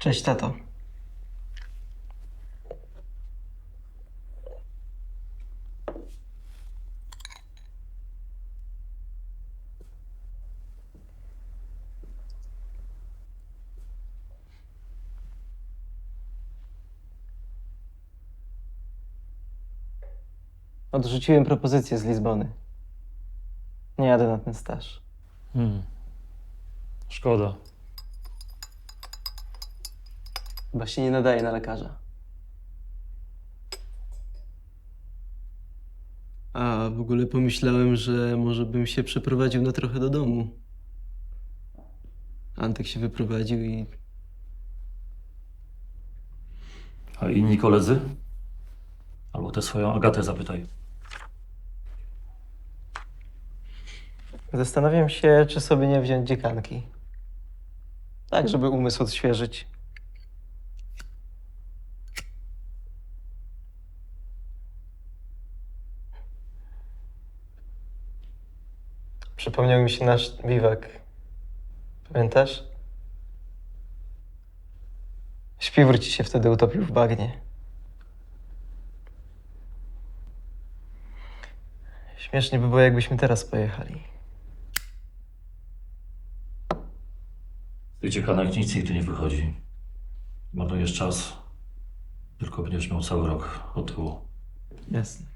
Cześć, tato. Odrzuciłem propozycję z Lizbony. Nie jadę na ten staż. Hmm. Szkoda. Chyba się nie nadaje na lekarza. A w ogóle pomyślałem, że może bym się przeprowadził na trochę do domu. Antek się wyprowadził i A inni koledzy? Albo tę swoją Agatę zapytaj. zastanawiam się, czy sobie nie wziąć dziekanki. Tak, żeby umysł odświeżyć. Przypomniał mi się nasz biwak. Pamiętasz? Śpiwór ci się wtedy utopił w bagnie. Śmiesznie by było, jakbyśmy teraz pojechali. Z tych ciekanek nic nigdy nie wychodzi. Marnujesz czas, tylko będziesz miał cały rok od tyłu. Jasne.